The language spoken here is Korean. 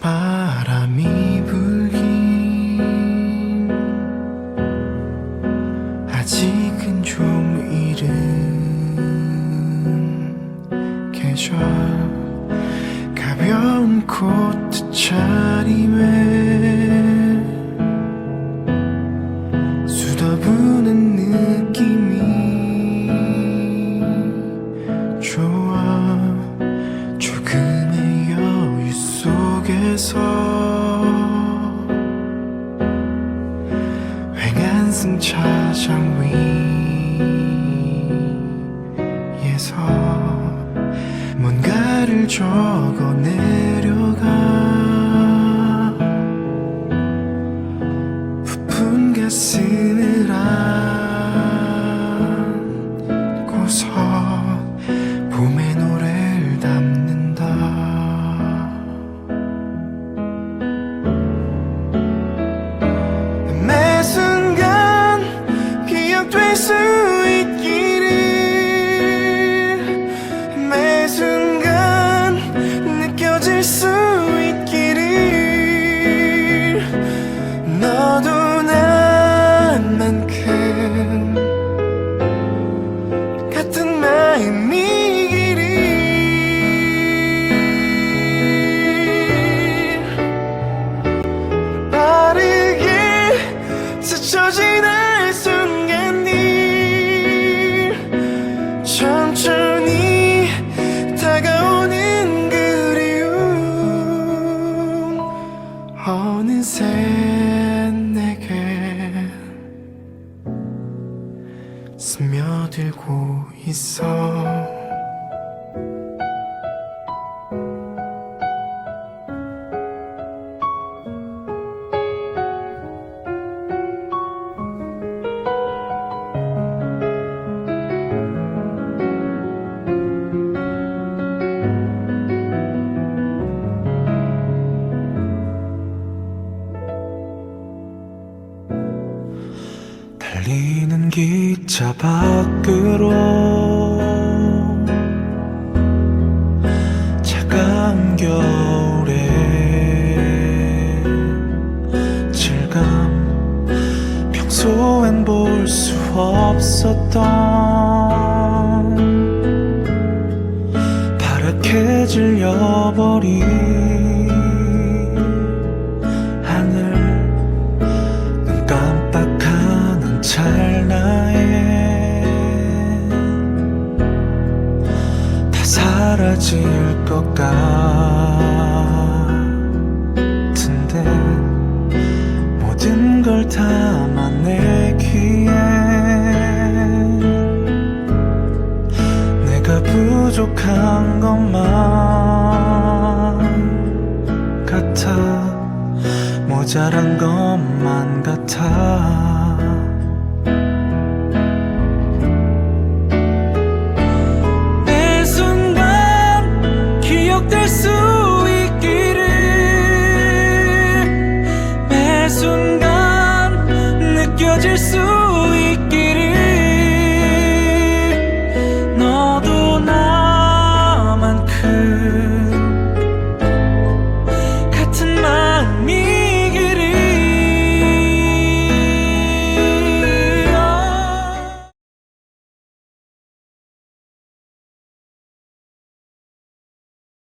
바람이 불긴 아직은 좀 이른 계절 가벼운 코트 차림에 주셔서 횡한 승차장 위에서 뭔가를 적어 내려가 부푼 가슴 어느새 내게 스며들고 있어 달리는 기차 밖으로 차가운 겨울에 질감 평소엔 볼 수 없었던 파랗게 질려버린 찰나에 다 사라질 것 같은데 모든 걸 담아내기에 내가 부족한 것만 같아 모자란 것만 같아 느껴질 수